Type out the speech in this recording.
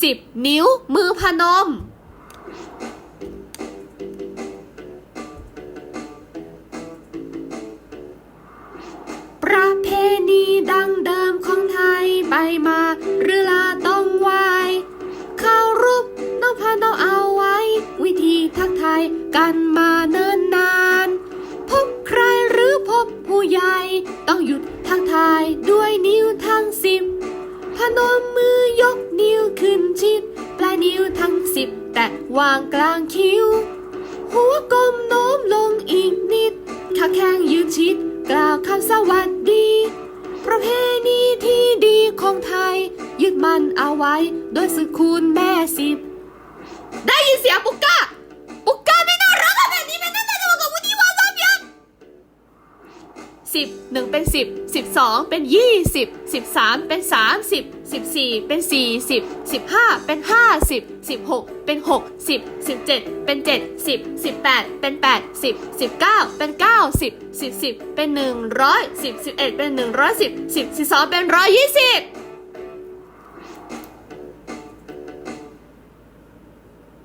สิบนิ้วมือพนม ประเพณีดังเดิมของไทยไปมาหรือลาต้องไหวเข้ารูปน้องพานองเอาไว้ วิธีทักทายกันมาเนิ่นนาน พบใครหรือพบผู้ใหญ่ ต้องหยุดทักทายด้วยนิ้วทั้งสิบ วางกลางคิ้ว หัวกลมโน้มลงอีกนิดขาแข้งยืนชิด กล่าวคำสวัสดี ประเพณีที่ดีของไทย ยึดมันเอาไว้ โดยสึกคุณแม่สิบ ได้ยินเสียงปุกก้าปุก 10 1 เป็น 10 12 เป็น 20 13 เป็น 30 14 เป็น 40 15 เป็น 50 16 เป็น 60 17 เป็น 7 10 18 เป็น 8 10 19 เป็น 9 10 10 เป็น 100 10 11 เป็น 110 10 12 เป็น 120